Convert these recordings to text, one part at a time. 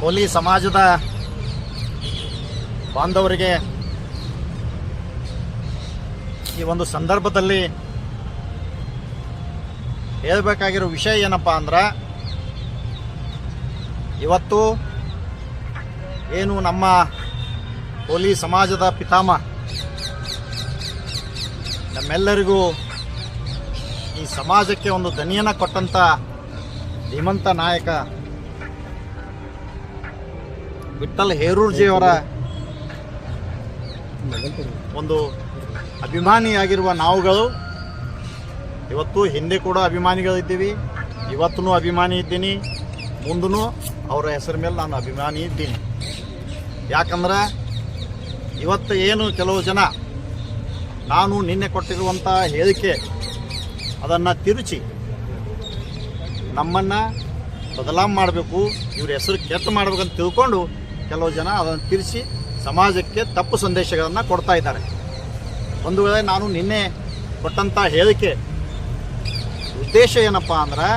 ಕೋಲಿ ಸಮಾಜದ ಬಾಂಧವರಿಗೆ ಈ ಒಂದು ಸಂದರ್ಭದಲ್ಲಿ ಹೇಳಬೇಕಾಗಿರೋ ವಿಷಯ ಏನಪ್ಪ ಅಂದ್ರೆ, ಇವತ್ತು ಏನು ನಮ್ಮ ಕೋಲಿ ಸಮಾಜದ ಪಿತಾಮ, ನಮ್ಮೆಲ್ಲರಿಗೂ ಈ ಸಮಾಜಕ್ಕೆ ಒಂದು ದನಿಯನ್ನು ಕೊಟ್ಟಂಥ ಧೀಮಂತ ನಾಯಕ. ವಿಠಲ್ ಹೇರೂರ್ಜಿಯವರ ಒಂದು ಅಭಿಮಾನಿಯಾಗಿರುವ ನಾವುಗಳು. ಇವತ್ತು ಹಿಂದೆ ಕೂಡ ಅಭಿಮಾನಿಗಳಿದ್ದೀವಿ. ಇವತ್ತೂ ಅಭಿಮಾನಿ ಇದ್ದೀನಿ. ಮುಂದೂ ಅವರ ಹೆಸರ ಮೇಲೆ ನಾನು ಅಭಿಮಾನಿ ಇದ್ದೀನಿ. ಯಾಕಂದ್ರೆ ಇವತ್ತು ಏನು ಕೆಲವು ಜನ ನಾನು ನಿನ್ನೆ ಕೊಟ್ಟಿರುವಂಥ ಹೇಳಿಕೆ ಅದನ್ನು ತಿರುಚಿ ನಮ್ಮನ್ನು ಬದಲಾವ್ ಮಾಡಬೇಕು, ಇವ್ರ ಹೆಸರು ಕೆಟ್ಟ ಮಾಡ್ಬೇಕಂತ ತಿಳ್ಕೊಂಡು ಕೆಲವು ಜನ ಅದನ್ನು ತಿರ್ಸಿ ಸಮಾಜಕ್ಕೆ ತಪ್ಪು ಸಂದೇಶಗಳನ್ನು ಕೊಡ್ತಾ ಇದ್ದಾರೆ. ಒಂದು ವೇಳೆ ನಾನು ನಿನ್ನೆ ಕೊಟ್ಟಂಥ ಹೇಳಿಕೆ, ಉದ್ದೇಶ ಏನಪ್ಪ ಅಂದ್ರೆ,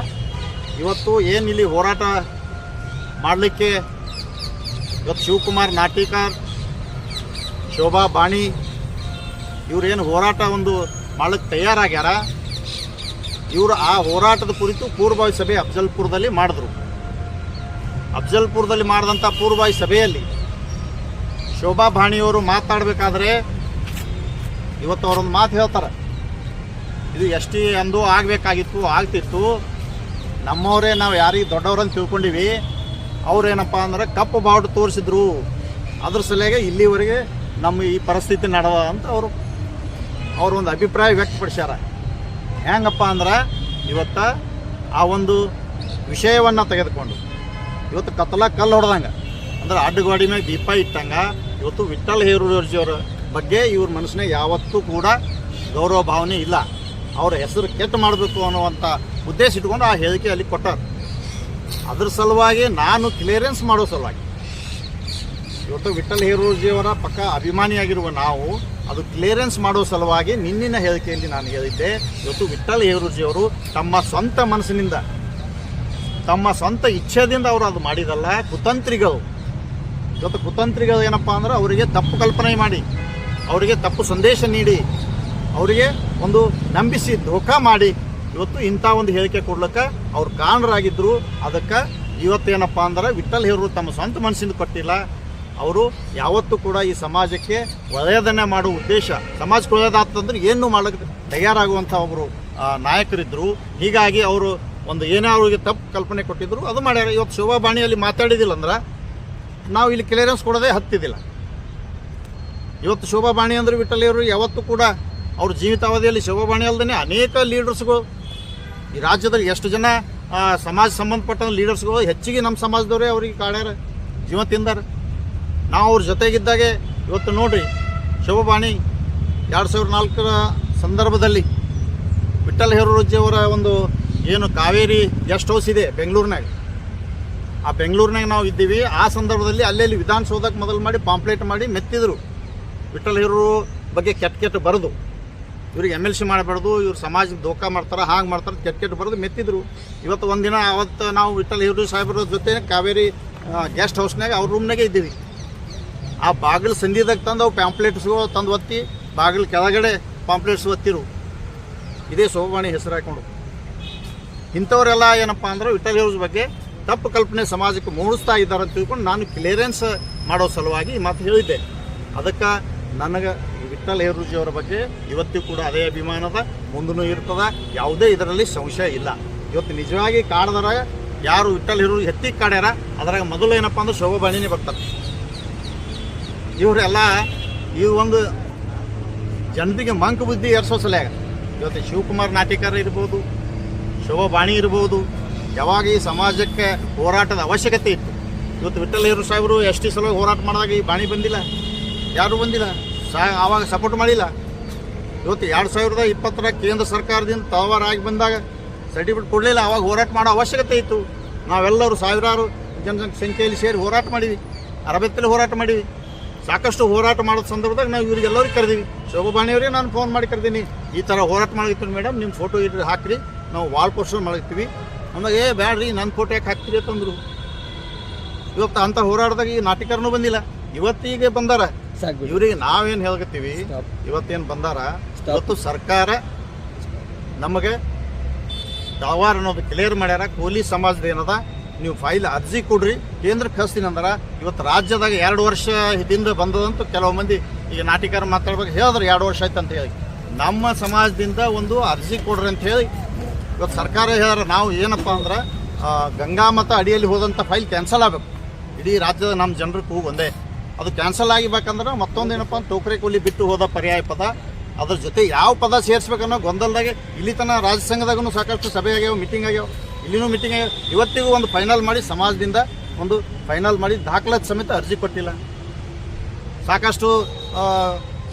ಇವತ್ತು ಏನು ಇಲ್ಲಿ ಹೋರಾಟ ಮಾಡಲಿಕ್ಕೆ ಇವತ್ತು ಶಿವಕುಮಾರ್ ನಾಟಿಕಾರ್, ಶೋಭಾ ಬಾಣಿ ಇವರೇನು ಹೋರಾಟ ಒಂದು ಮಾಡಲಿಕ್ಕೆ ತಯಾರಾಗ್ಯಾರ? ಇವರು ಆ ಹೋರಾಟದ ಕುರಿತು ಪೂರ್ವಭಾವಿ ಸಭೆ ಅಫ್ಜಲ್ಪುರದಲ್ಲಿ ಮಾಡಿದ್ರು. ಅಫ್ಜಲ್ಪುರದಲ್ಲಿ ಮಾಡಿದಂಥ ಪೂರ್ವಭಾವಿ ಸಭೆಯಲ್ಲಿ ಶೋಭಾ ಭಾಣಿಯವರು ಮಾತಾಡಬೇಕಾದ್ರೆ ಇವತ್ತು ಅವರೊಂದು ಮಾತು ಹೇಳ್ತಾರೆ. ಇದು ಎಷ್ಟು ಅಂದು ಆಗಬೇಕಾಗಿತ್ತು, ಆಗ್ತಿತ್ತು. ನಮ್ಮವರೇ ನಾವು ಯಾರಿಗೆ ದೊಡ್ಡವರಂತ ತಿಳ್ಕೊಂಡಿವಿ. ಅವ್ರೇನಪ್ಪ ಅಂದ್ರೆ ಕಪ್ಪು ಬಾವುಟ ತೋರಿಸಿದ್ರು. ಅದ್ರ ಸಲುವಾಗಿ ಇಲ್ಲಿವರೆಗೆ ನಮ್ಮ ಈ ಪರಿಸ್ಥಿತಿ ನಡೆದ ಅಂತ ಅವರು ಅವ್ರ ಒಂದು ಅಭಿಪ್ರಾಯ ವ್ಯಕ್ತಪಡಿಸ್ಯಾರ. ಹೆಂಗಪ್ಪ ಅಂದ್ರೆ ಇವತ್ತು ಆ ಒಂದು ವಿಷಯವನ್ನು ತೆಗೆದುಕೊಂಡು. ಇವತ್ತು ಕತ್ತಲ ಕಲ್ಲು ಹೊಡೆದಂಗೆ. ಅಂದ್ರೆ ಅಡ್ಡಗೋಡಿ ಮೇಲೆ ದೀಪ ಇಟ್ಟಂಗ ಇವತ್ತು ವಿಠಲ್ ಹೇರೂರ್ಜಿಯವರ ಬಗ್ಗೆ ಇವ್ರ ಮನಸ್ಸಿನಾಗ ಯಾವತ್ತೂ ಕೂಡ ಗೌರವ ಭಾವನೆ ಇಲ್ಲ. ಅವರ ಹೆಸರು ಕೆಟ್ಟ ಮಾಡಬೇಕು ಅನ್ನುವಂಥ ಉದ್ದೇಶ ಇಟ್ಕೊಂಡು ಆ ಹೇಳಿಕೆ ಅಲ್ಲಿ ಕೊಟ್ಟಾರ. ಅದ್ರ ಸಲುವಾಗಿ ನಾನು ಕ್ಲಿಯರೆನ್ಸ್ ಮಾಡೋ ಸಲುವಾಗಿ ಇವತ್ತು ವಿಠಲ್ ಹೇರೂರ್ಜಿಯವರ ಪಕ್ಕ ಅಭಿಮಾನಿಯಾಗಿರುವ ನಾವು, ಅದು ಕ್ಲಿಯರೆನ್ಸ್ ಮಾಡೋ ಸಲುವಾಗಿ ನಿನ್ನಿನ ಹೇಳಿಕೆಯಲ್ಲಿ ನಾನು ಹೇಳಿದ್ದೆ, ಇವತ್ತು ವಿಠಲ್ ಹೇರೂರ್ಜಿಯವರು ತಮ್ಮ ಸ್ವಂತ ಮನಸ್ಸಿನಿಂದ, ತಮ್ಮ ಸ್ವಂತ ಇಚ್ಛೆದಿಂದ ಅವರು ಅದು ಮಾಡಿದಲ್ಲ, ಕುತಂತ್ರಿಗಳು. ಇವತ್ತು ಕುತಂತ್ರಿಗಳು ಏನಪ್ಪ ಅಂದ್ರೆ ಅವರಿಗೆ ತಪ್ಪು ಕಲ್ಪನೆ ಮಾಡಿ, ಅವರಿಗೆ ತಪ್ಪು ಸಂದೇಶ ನೀಡಿ, ಅವರಿಗೆ ಒಂದು ನಂಬಿಸಿ, ಧೋಖಾ ಮಾಡಿ, ಇವತ್ತು ಇಂಥ ಒಂದು ಹೇಳಿಕೆ ಕೊಡ್ಲಿಕ್ಕೆ ಅವ್ರು ಕಾರಣರಾಗಿದ್ದರು ಅದಕ್ಕೆ ಇವತ್ತೇನಪ್ಪ ಅಂದ್ರೆ ವಿಠಲ್ ಹೇರೂರು ತಮ್ಮ ಸ್ವಂತ ಮನಸ್ಸಿಂದ ಕೊಟ್ಟಿಲ್ಲ. ಅವರು ಯಾವತ್ತೂ ಕೂಡ ಈ ಸಮಾಜಕ್ಕೆ ಒಳ್ಳೆಯದನ್ನೇ ಮಾಡುವ ಉದ್ದೇಶ, ಸಮಾಜಕ್ಕೆ ಒಳ್ಳೆಯದಾಗ್ತಂದ್ರೆ ಏನು ಮಾಡೋಕ್ಕೆ ತಯಾರಾಗುವಂಥ ಒಬ್ಬರು ನಾಯಕರಿದ್ದರು ಹೀಗಾಗಿ ಅವರು ಒಂದು ಏನೇ ಅವ್ರಿಗೆ ತಪ್ಪು ಕಲ್ಪನೆ ಕೊಟ್ಟಿದ್ದರು ಅದು ಮಾಡ್ಯಾರ. ಇವತ್ತು ಶೋಭಾ ಬಾಣಿಯಲ್ಲಿ ಮಾತಾಡಿದಿಲ್ಲ ಅಂದ್ರೆ ನಾವು ಇಲ್ಲಿ ಕ್ಲಿಯರೆನ್ಸ್ ಕೊಡೋದೇ ಹತ್ತಿದಿಲ್ಲ. ಇವತ್ತು ಶೋಭಾ ಬಾಣಿ ಅಂದ್ರೆ ವಿಠಲಿಯವರು ಯಾವತ್ತೂ ಕೂಡ ಅವ್ರ ಜೀವಿತಾವಧಿಯಲ್ಲಿ ಶೋಭಾ ಬಾಣಿ ಅಲ್ಲದೆ ಅನೇಕ ಲೀಡರ್ಸ್ಗಳು. ಈ ರಾಜ್ಯದಲ್ಲಿ ಎಷ್ಟು ಜನ ಸಮಾಜ ಸಂಬಂಧಪಟ್ಟ ಲೀಡರ್ಸ್ಗಳು ಹೆಚ್ಚಿಗೆ ನಮ್ಮ ಸಮಾಜದವರೇ ಅವ್ರಿಗೆ ಕಾಡ್ಯಾರ, ಜೀವ ತಿಂದಾರ. ನಾವು ಅವ್ರ ಜೊತೆಗಿದ್ದಾಗೆ ಇವತ್ತು ನೋಡ್ರಿ ಶಿವಬಾಣಿ ಎರಡು ಸಾವಿರದ ನಾಲ್ಕರ ಸಂದರ್ಭದಲ್ಲಿ ವಿಠಲ್ ಅವರ ಒಂದು ಏನು ಕಾವೇರಿ ಗೆಸ್ಟ್ ಹೌಸ್ ಇದೆ ಬೆಂಗಳೂರಿನಾಗ. ಆ ಬೆಂಗಳೂರಿನಾಗ ನಾವು ಇದ್ದೀವಿ. ಆ ಸಂದರ್ಭದಲ್ಲಿ ಅಲ್ಲೆಲ್ಲಿ ವಿಧಾನಸೌಧಕ್ಕೆ ಮೊದಲು ಮಾಡಿ ಪಾಂಪ್ಲೇಟ್ ಮಾಡಿ ಮೆತ್ತಿದ್ರು. ವಿಠಲ್ ಹೆರೂರು ಬಗ್ಗೆ ಕೆಟ್ಟ ಕೆಟ್ಟ ಬರೆದು, ಇವ್ರಿಗೆ ಎಂ ಎಲ್ ಸಿ ಮಾಡಬಾರ್ದು, ಇವ್ರು ಸಮಾಜಕ್ಕೆ ಧೋಕಾ ಮಾಡ್ತಾರೆ, ಹಾಗೆ ಮಾಡ್ತಾರೆ ಕೆಟ್ಟ ಕೆಟ್ಟ ಬರೆದು ಮೆತ್ತಿದ್ರು. ಇವತ್ತು ಒಂದಿನ ಅವತ್ತು ನಾವು ವಿಠಲ್ ಹೇರೂರು ಸಾಹೇಬ್ರ ಜೊತೆ ಕಾವೇರಿ ಗೆಸ್ಟ್ ಹೌಸ್ನಾಗ ಅವ್ರ ರೂಮ್ನಾಗೆ ಇದ್ದೀವಿ. ಆ ಬಾಗಿಲು ಸಂಧಿದಾಗ ತಂದು ಅವು ಪ್ಯಾಂಪ್ಲೆಟ್ಸ್ಗಳು ತಂದು ಒತ್ತಿ ಬಾಗಿಲು ಕೆಳಗಡೆ ಪಾಂಪ್ಲೆಟ್ಸ್ ಒತ್ತಿರು. ಇದೇ ಶೋಭಾಣಿ ಹೆಸರು ಹಾಕೊಂಡು. ಇಂಥವರೆಲ್ಲ ಏನಪ್ಪ ಅಂದ್ರೆ ವಿಠಲ್ ಯೋಜ್ ಬಗ್ಗೆ ತಪ್ಪು ಕಲ್ಪನೆ ಸಮಾಜಕ್ಕೆ ಮೂಡಿಸ್ತಾ ಇದ್ದಾರೆ ಅಂತ ತಿಳ್ಕೊಂಡು ನಾನು ಕ್ಲಿಯರೆನ್ಸ್ ಮಾಡೋ ಸಲುವಾಗಿ ಈ ಮಾತು ಹೇಳಿದ್ದೆ. ಅದಕ್ಕೆ ನನಗೆ ವಿಠಲ್ ಹೇರೂಜಿಯವರ ಬಗ್ಗೆ ಇವತ್ತಿಗೂ ಕೂಡ ಅದೇ ಅಭಿಮಾನದ ಮುಂದೂ ಇರ್ತದ, ಯಾವುದೇ ಇದರಲ್ಲಿ ಸಂಶಯ ಇಲ್ಲ. ಇವತ್ತು ನಿಜವಾಗಿ ಕಾಡ್ದಾರ ಯಾರು ವಿಠಲ್ ಹೇರೂರು ಎತ್ತಿ ಕಾಡ್ಯಾರ, ಅದ್ರಾಗ ಮೊದಲು ಏನಪ್ಪ ಅಂದ್ರೆ ಶೋಭಾಣಿನೇ ಬರ್ತಾರೆ. ಇವರೆಲ್ಲ ಈ ಒಂದು ಜನರಿಗೆ ಮಂಕ ಬುದ್ಧಿ ಏರ್ಸೋ ಸಲ ಇವತ್ತು ಶಿವಕುಮಾರ್ ನಾಟಿಕಾರ ಇರ್ಬೋದು ಶೋಭಾಣಿ ಇರ್ಬೋದು, ಯಾವಾಗ ಈ ಸಮಾಜಕ್ಕೆ ಹೋರಾಟದ ಅವಶ್ಯಕತೆ ಇತ್ತು. ಇವತ್ತು ವಿಠಲ್ ಹೇರು ಸಾಹೇಬರು ಟಿ ಸಲುವಾಗಿ ಹೋರಾಟ ಮಾಡಿದಾಗ ಈ ಬಾಣಿ ಬಂದಿಲ್ಲ, ಯಾರು ಬಂದಿಲ್ಲ, ಸಾ ಆವಾಗ ಸಪೋರ್ಟ್ ಮಾಡಿಲ್ಲ. ಇವತ್ತು ಎರಡು ಸಾವಿರದ ಇಪ್ಪತ್ತರ ಕೇಂದ್ರ ಸರ್ಕಾರದಿಂದ ತಲವಾರಾಗಿ ಬಂದಾಗ ಸರ್ಟಿಫಿಕೇಟ್ ಕೊಡಲಿಲ್ಲ, ಆವಾಗ ಹೋರಾಟ ಮಾಡೋ ಅವಶ್ಯಕತೆ ಇತ್ತು. ನಾವೆಲ್ಲರೂ ಸಾವಿರಾರು ಜನ ಸಂಖ್ಯೆಯಲ್ಲಿ ಸೇರಿ ಹೋರಾಟ ಮಾಡಿವಿ ಅರಬೆತ್ತಲ್ಲಿ ಹೋರಾಟ ಮಾಡಿವಿ ಸಾಕಷ್ಟು ಹೋರಾಟ ಮಾಡೋ ಸಂದರ್ಭದಾಗ ನಾವು ಇವರಿಗೆಲ್ಲರಿಗೂ ಕರೆದೀವಿ. ಶೋಭಾಣಿಯವರೇ ನಾನು ಫೋನ್ ಮಾಡಿ ಕರೆದೀನಿ. ಈ ಥರ ಹೋರಾಟ ಮಾಡಿರ್ತೀನಿ ಮೇಡಮ್ ನಿಮ್ಮ ಫೋಟೋ ಇಟ್ಟು ಹಾಕಿರಿ. ನಾವು ವಾಲ್ ಪೋಸ್ಟರ್ ಮಾಡಿರ್ತೀವಿ. ನಮಗೆ ಏ ಬ್ಯಾಡ್ರಿ ನನ್ನ ಫೋಟೋ ಯಾಕೆ ಹಾಕ್ತೀರಿ? ಅಂತಂದ್ರು. ಇವತ್ತು ಅಂಥ ಹೋರಾಟದಾಗ ಈ ನಾಟಿಕರನು ಬಂದಿಲ್ಲ. ಇವತ್ತಿಗೆ ಬಂದಾರ. ಇವರಿಗೆ ನಾವೇನು ಹೇಳ್ಕತ್ತೀವಿ. ಇವತ್ತೇನು ಬಂದಾರ. ಇವತ್ತು ಸರ್ಕಾರ ನಮಗೆ ದಾವಾರ ಅನ್ನೋದು ಕ್ಲಿಯರ್ ಮಾಡ್ಯಾರ. ಕೂಲಿ ಸಮಾಜದ ಏನದ? ನೀವು ಫೈಲ್ ಅರ್ಜಿ ಕೊಡ್ರಿ. ಕೇಂದ್ರಕ್ಕೆ ಕಳಿಸ್ತೀನಿ ಅಂದ್ರೆ ಇವತ್ತು ರಾಜ್ಯದಾಗ ಎರಡು ವರ್ಷ ಹಿಂದೆ ಬಂದದಂತೂ ಕೆಲವು ಮಂದಿ ಈಗ ನಾಟಿಕಾರ ಮಾತಾಡ್ಬೇಕು ಹೇಳಿದ್ರು ಎರಡು ವರ್ಷ ಆಯ್ತು ಅಂತ ಹೇಳಿ. ನಮ್ಮ ಸಮಾಜದಿಂದ ಒಂದು ಅರ್ಜಿ ಕೊಡ್ರಿ ಅಂತ ಹೇಳಿ ಇವತ್ತು ಸರ್ಕಾರ ಹೇಳ್ಯಾರ ನಾವು ಏನಪ್ಪ ಅಂದ್ರೆ ಗಂಗಾ ಮತ ಅಡಿಯಲ್ಲಿ ಹೋದಂಥ ಫೈಲ್ ಕ್ಯಾನ್ಸಲ್ ಆಗಬೇಕು. ಇಡೀ ರಾಜ್ಯದ ನಮ್ಮ ಜನರು ಕೂಗು ಒಂದೇ. ಅದು ಕ್ಯಾನ್ಸಲ್ ಆಗಿಬೇಕಂದ್ರೆ ಮತ್ತೊಂದು ಏನಪ್ಪ ಅಂದ್ರೆ ಟೋಕ್ರೆ ಕೂಲಿ ಬಿಟ್ಟು ಹೋದ ಪರ್ಯಾಯ ಪದ. ಅದ್ರ ಜೊತೆ ಯಾವ ಪದ ಸೇರಿಸ್ಬೇಕನ್ನೋ ಗೊಂದಲದಾಗೆ ಇಲ್ಲಿ ತನಕ ರಾಜ್ಯ ಸಂಘದಾಗೂ ಸಾಕಷ್ಟು ಸಭೆ ಆಗ್ಯಾವ ಮೀಟಿಂಗ್ ಆಗ್ಯಾವ. ಇಲ್ಲಿನೂ ಮೀಟಿಂಗ್ ಇವತ್ತಿಗೂ ಒಂದು ಫೈನಲ್ ಮಾಡಿ ಸಮಾಜದಿಂದ ಒಂದು ಫೈನಲ್ ಮಾಡಿ ದಾಖಲಾತಿ ಸಮೇತ ಅರ್ಜಿ ಕೊಟ್ಟಿಲ್ಲ. ಸಾಕಷ್ಟು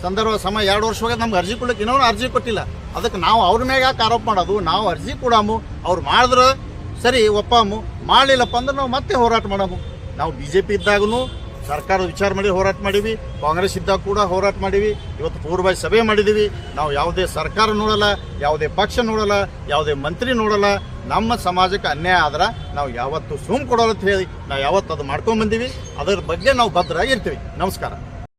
ಸಂದರ್ಭ, ಸಮಯ ಎರಡು ವರ್ಷ ಹೋಗಿ ನಮ್ಗೆ ಅರ್ಜಿ ಕೊಡ್ಲಿಕ್ಕೆ ಇನ್ನೊಂದು ಅರ್ಜಿ ಕೊಟ್ಟಿಲ್ಲ. ಅದಕ್ಕೆ ನಾವು ಅವ್ರ ಮ್ಯಾಗ ಯಾಕೆ ಆರೋಪ ಮಾಡೋದು? ನಾವು ಅರ್ಜಿ ಕೊಡಾಮು, ಅವ್ರು ಮಾಡಿದ್ರೆ ಸರಿ, ಒಪ್ಪಾಮು, ಮಾಡಲಿಲ್ಲಪ್ಪ ಅಂದ್ರೆ ನಾವು ಮತ್ತೆ ಹೋರಾಟ ಮಾಡಾಮು. ನಾವು ಬಿ ಜೆ ಪಿ ಇದ್ದಾಗೂ ಸರ್ಕಾರ ವಿಚಾರ ಮಾಡಿ ಹೋರಾಟ ಮಾಡೀವಿ ಕಾಂಗ್ರೆಸ್ ಇದ್ದಾಗ ಕೂಡ ಹೋರಾಟ ಮಾಡೀವಿ ಇವತ್ತು ಪೂರ್ವವಾಗಿ ಸಭೆ ಮಾಡಿದ್ದೀವಿ ನಾವು ಯಾವುದೇ ಸರ್ಕಾರ ನೋಡಲ್ಲ, ಯಾವುದೇ ಪಕ್ಷ ನೋಡಲ್ಲ, ಯಾವುದೇ ಮಂತ್ರಿ ನೋಡಲ್ಲ. ನಮ್ಮ ಸಮಾಜಕ್ಕೆ ಅನ್ಯಾಯ ಆದ್ರೆ ನಾವು ಯಾವತ್ತು ಸುಮ್ ಕೊಡೋಲ್ಲ ಅಂತ ಹೇಳಿ, ನಾವು ಯಾವತ್ತು ಅದು ಮಾಡ್ಕೊಂಡು ಬಂದೀವಿ. ಅದರ ಬಗ್ಗೆ ನಾವು ಭದ್ರಾಗಿರ್ತೀವಿ. ನಮಸ್ಕಾರ.